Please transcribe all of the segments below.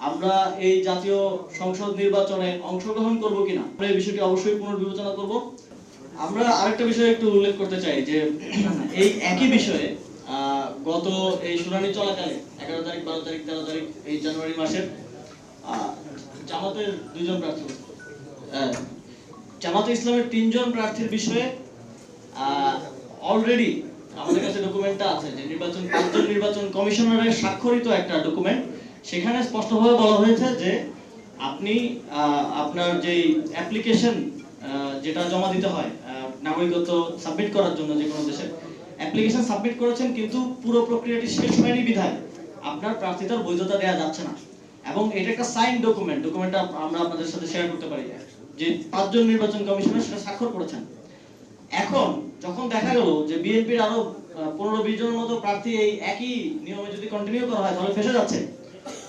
আমরা এই জাতীয় সংসদ নির্বাচনে অংশগ্রহণ করব কিনা, আমরা এই বিষয়টি অবশ্যই পুনর্বিবেচনা করব। আমরা আরেকটা বিষয় একটু উল্লেখ করতে চাই, যে এই একই বিষয়ে গত এই শুনানি চলাকালে, এগারো তারিখ, বারো তারিখ, তেরো তারিখ, এই জানুয়ারি মাসের জামাতের দুইজন প্রার্থী জামাতে ইসলামের তিনজন প্রার্থীর বিষয়ে অলরেডি আমাদের কাছে ডকুমেন্টটা আছে, যে নির্বাচন নির্বাচন কমিশনারের স্বাক্ষরিত একটা ডকুমেন্ট সেখানে স্পষ্টভাবে বলা হয়েছে যে আপনি আপনার যেই অ্যাপ্লিকেশন যেটা জমা দিতে হয় নাগরিকত্ব সাবমিট করার জন্য যে কোনো দেশে অ্যাপ্লিকেশন সাবমিট করেছেন কিন্তু পুরো প্রক্রিয়াটি শেষ হয়নি বিধায়। আপনার প্রার্থিতার বৈধতা দেওয়া যাচ্ছে না। এবং এটা একটা সাইন ডকুমেন্ট ডকুমেন্টটা আমরা আপনাদের সাথে শেয়ার করতে পারি। যে পাঁচজন নির্বাচন কমিশনার সেটা স্বাক্ষর করেছেন। এখন যখন দেখা গেল যে বিএনপির আরও পনেরো, বিশ জনের মতো প্রার্থী এই একই নিয়মে যদি কন্টিনিউ করা হয়, তাহলে ফেসে যাচ্ছে।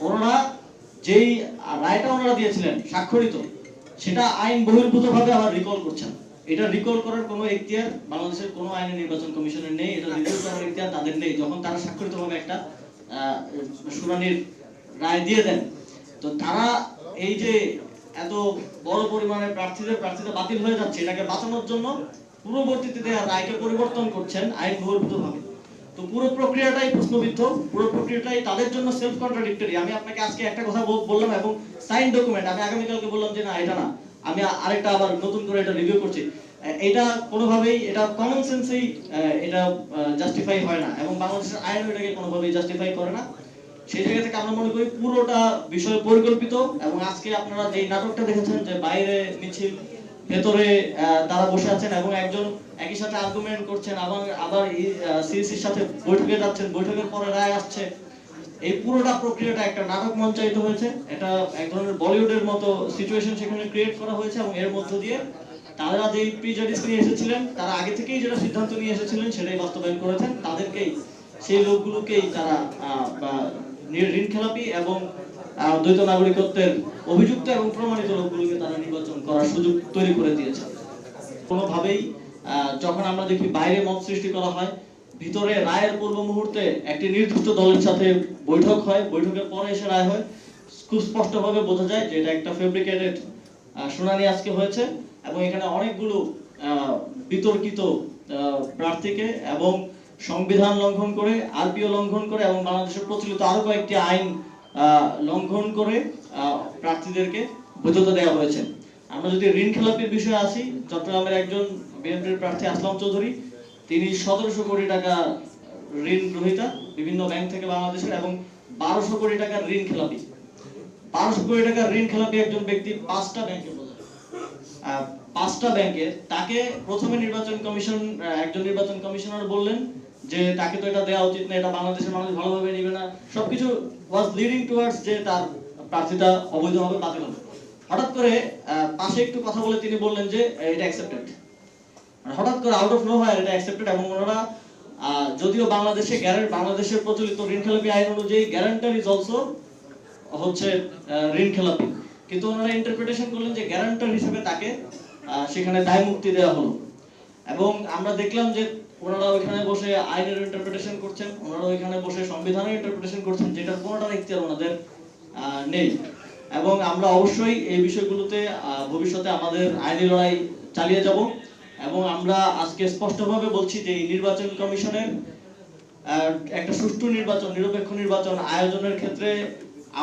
ওনারা যেই রায়টা ওনারা দিয়েছিলেন, স্বাক্ষরিত, সেটা আইন বহির্ভূত ভাবে আবার রিকল করছেন। এটা রিকল করার কোনো এখতিয়ার বাংলাদেশের কোনো আইনে নির্বাচন কমিশনের নেই, এটা রিকল করার এখতিয়ার তাদের নেই। যখন তারা স্বাক্ষরিত ভাবে একটা শুনানির রায় দিয়ে দেন, তো তারা এই যে এত বড় পরিমাণে প্রার্থীদের প্রার্থীতা বাতিল হয়ে যাচ্ছে, এটাকে বাঁচানোর জন্য পূর্ববর্তীতে দেওয়া রায়কে পরিবর্তন করছেন আইন বহির্ভূত ভাবে তো পুরো প্রক্রিয়াটাই প্রশ্নবিদ্ধ, পুরো প্রক্রিয়াটাই তাদের জন্য সেলফ কন্ট্রাডিক্টরি আমি আপনাকে আজকে একটা কথা বললাম এবং সাইন ডকুমেন্ট আমি আগামীকালকে বললাম যে না, এটা না। আমি আরেকটা আবার নতুন করে এটা রিভিউ করছি। এটা কোনোভাবেই, এটা কমন সেন্সেই এটা জাস্টিফাই হয় না। এবং বাংলাদেশের আইন এটাকে কোনোভাবেই জাস্টিফাই করে না। সেই জায়গা থেকে আমরা মনে করি পুরোটা বিষয় পরিকল্পিত। এবং আজকে আপনারা যে নাটকটা দেখেছেন যে বাইরে মিছিল ভেতরে তারা বসে আছেন এবং একজন একই সাথে আর্গুমেন্ট করছেন, আবার আবার সিএসির সাথে বৈঠকে যাচ্ছেন। বৈঠকের পরে রায় আসছে। এই পুরোটা প্রক্রিয়াটা একটা নাটক মঞ্চায়িত হয়েছে। এটা এক ধরনের বলিউডের মতো সিচুয়েশন সেখানে ক্রিয়েট করা হয়েছে এবং এর মধ্য দিয়ে তারা যে প্রিজাডিস নিয়ে এসেছিলেন, তারা আগে থেকেই যেটা সিদ্ধান্ত নিয়ে এসেছিলেন সেটাই বাস্তবায়ন করেছেন। তাদেরকেই, সেই লোকগুলোকেই তারা ঋণ খেলাপি এবং দ্বৈত নাগরিকত্বের অভিযুক্ত এবং প্রমাণিত লোকগুলোকে তারা নির্বাচন করার সুযোগ তৈরি করে দিয়েছে। কোনোভাবেই যখন আমরা দেখি বাইরে মত সৃষ্টি করা হয়, ভিতরে রায়ের পূর্ব মুহূর্তে একটি নির্দিষ্ট দলের সাথে বৈঠক হয়, বৈঠকের পরে এসে রায় হয়। খুব স্পষ্টভাবে বোঝা যায় যে এটা একটা ফেব্রিকেটেড শুনানি আজকে হয়েছে এবং এখানে অনেকগুলো বিতর্কিত প্রার্থীকে এবং সংবিধান লঙ্ঘন করে, আরপিও লঙ্ঘন করে এবং বাংলাদেশের প্রচলিত আরও কয়েকটি আইন লঙ্ঘন করে প্রার্থীদেরকে বৈধতা দেওয়া হয়েছে। আমরা যদি ঋণ খেলাপির বিষয়ে আসি, চট্টগ্রামের একজন বিএনপির প্রার্থী আসলাম চৌধুরী, তিনি সতেরোশো কোটি টাকা ঋণ গ্রহীতা বিভিন্ন ব্যাংক থেকে বাংলাদেশের এবং বারোশো কোটি টাকার ঋণ খেলাপি। বারোশো কোটি টাকার ঋণ খেলাপি একজন ব্যক্তি পাঁচটা ব্যাংকে বোঝায় পাঁচটা ব্যাংকের, তাকে প্রথমে নির্বাচন কমিশন একজন নির্বাচন কমিশনার বললেন যে তাকে তো এটা দেওয়া উচিত না, এটা বাংলাদেশের মানুষ ভালোভাবে নেবে না। সবকিছু ওয়াজ লিডিং টুয়ার্ডস যে তার প্রার্থীতা অবৈধভাবে বাতিল হবে। হঠাৎ করে পাশে একটু কথা বলে তিনি বললেন যে এটা অ্যাকসেপ্টেড হঠাৎ করে আউট অফ নো হয় এটা অ্যাকসেপ্টেড এবং ওনারা যদিও বাংলাদেশে বাংলাদেশের প্রচলিত ঋণ খেলাপি আইন অনুযায়ী গ্যারান্টার ইজ অলসো হচ্ছে ঋণ খেলাপি। কিন্তু ওনারা ইন্টারপ্রিটেশন করলেন যে গ্যারান্টার হিসেবে তাকে সেখানে দায় মুক্তি দেওয়া হলো। এবং আমরা দেখলাম যে ওনারা ওইখানে বসে আইনের ইন্টারপ্রিটেশন করছেন, ওনারা ওইখানে বসে সংবিধানের ইন্টারপ্রিটেশন করছেন যেটা কোনোটার ইখতিয়ার ওনাদের নেই। এবং আমরা অবশ্যই এই বিষয়গুলোতে ভবিষ্যতে আমাদের আইনি লড়াই চালিয়ে যাব এবং আমরা আজকে স্পষ্টভাবে বলছি যে নির্বাচন কমিশনের একটা সুষ্ঠু নির্বাচন, নিরপেক্ষ নির্বাচন আয়োজনের ক্ষেত্রে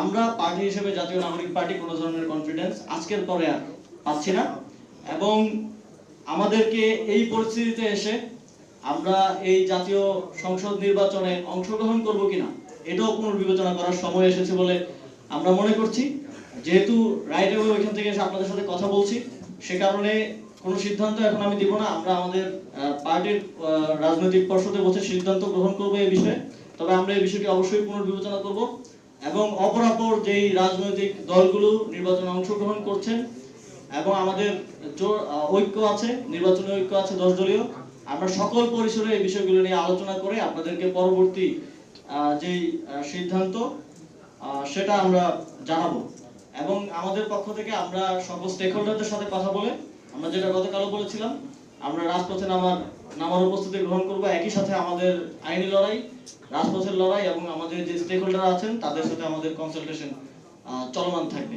আমরা পার্টি হিসেবে জাতীয় নাগরিক পার্টি কোনো ধরনের কনফিডেন্স আজকের পরে আর পাচ্ছি না। এবং আমাদেরকে এই পরিস্থিতিতে এসে আমরা এই জাতীয় সংসদ নির্বাচনে অংশগ্রহণ করব কিনা, এটাও পুনর্বিবেচনা করার সময় এসেছে বলে আমরা মনে করছি। যেহেতু রাইট ওয়ে ওইখান থেকে এসে আপনাদের সাথে কথা বলছি, সে কারণে কোনো সিদ্ধান্ত এখন আমি দিব না। আমরা আমাদের পার্টির রাজনৈতিক পর্ষদে বসে সিদ্ধান্ত গ্রহণ করব এই বিষয়ে। তবে আমরা এই বিষয়টি অবশ্যই পুনর্বিবেচনা করব। এবং অপরাপর যেই রাজনৈতিক দলগুলো নির্বাচনে অংশগ্রহণ করছেন এবং আমাদের ঐক্য আছে নির্বাচনী ঐক্য আছে দশ দলীয়। আমরা সকল পরিসরে এই বিষয়গুলো নিয়ে আলোচনা করে আপনাদেরকে পরবর্তী আহ, সিদ্ধান্ত সেটা আমরা জানাব। এবং আমাদের পক্ষ থেকে আমরা সকল স্টেক হোল্ডারদের সাথে কথা বলে আমরা যেটা গতকালও বলেছিলাম আমরা রাজপথে নামার নামার উপস্থিতি গ্রহণ করব। একই সাথে আমাদের আইনি লড়াই রাজপথের লড়াই এবং আমাদের যে স্টেক হোল্ডার আছেন তাদের সাথে আমাদের কনসালটেশন চলমান থাকবে।